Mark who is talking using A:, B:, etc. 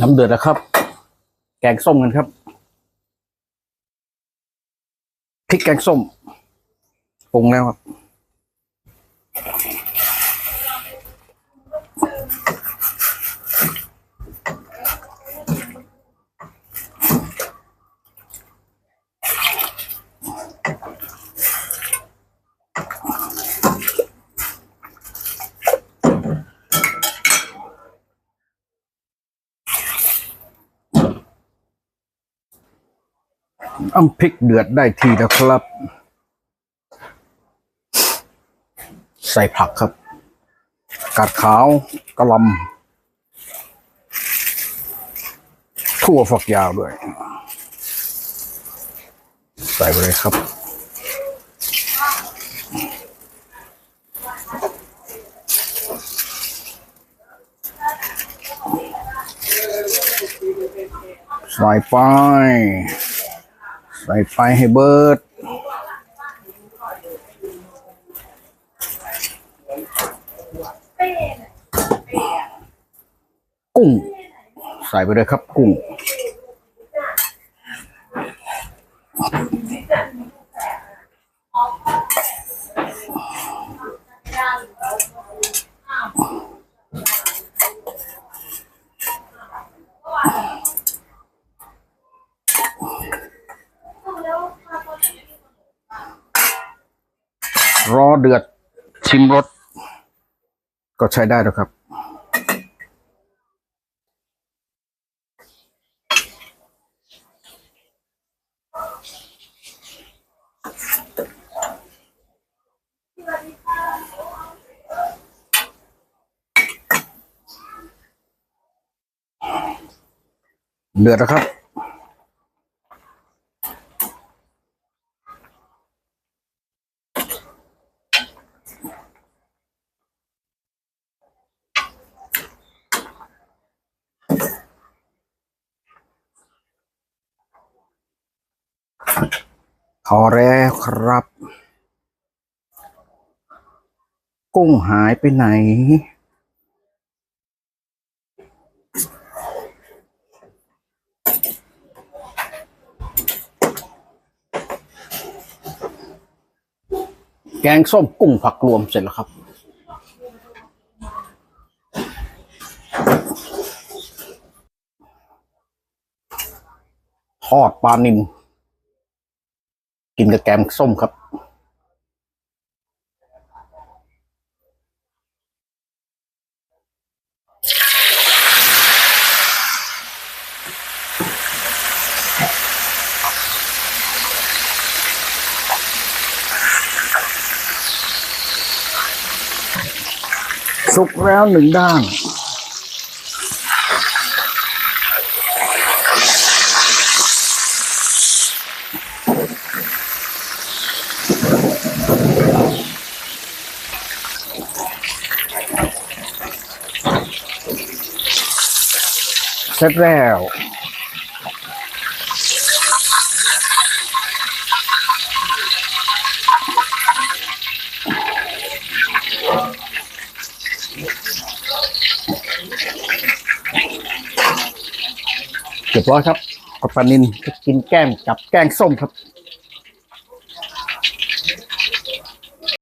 A: น้ำเดือดแล้วครับ แกงส้มกันครับพริกแกงส้มปรุงแล้วครับ อ้ำพริกเดือดได้ทีแล้วครับ ใส่ผักครับ กาดขาวกระลำทั่วฝักยาวด้วย ใส่ไปเลยครับใส่ไป ใส่ไฟให้เบิด กุ้ง ใส่ไปเลยครับกุ้ง รอเดือดชิมรสก็ใช้ได้แล้วครับ เดือดแล้วครับ พอแล้วครับ กุ้งหายไปไหน แกงส้มกุ้งผักรวมเสร็จแล้วครับ ทอดปลานิล กินกับแกงส้มครับสุกแล้วหนึ่งด้าน เสร็จแล้วเรียบร้อยครับกับปลานินกินแก้มกับแกงส้มครับ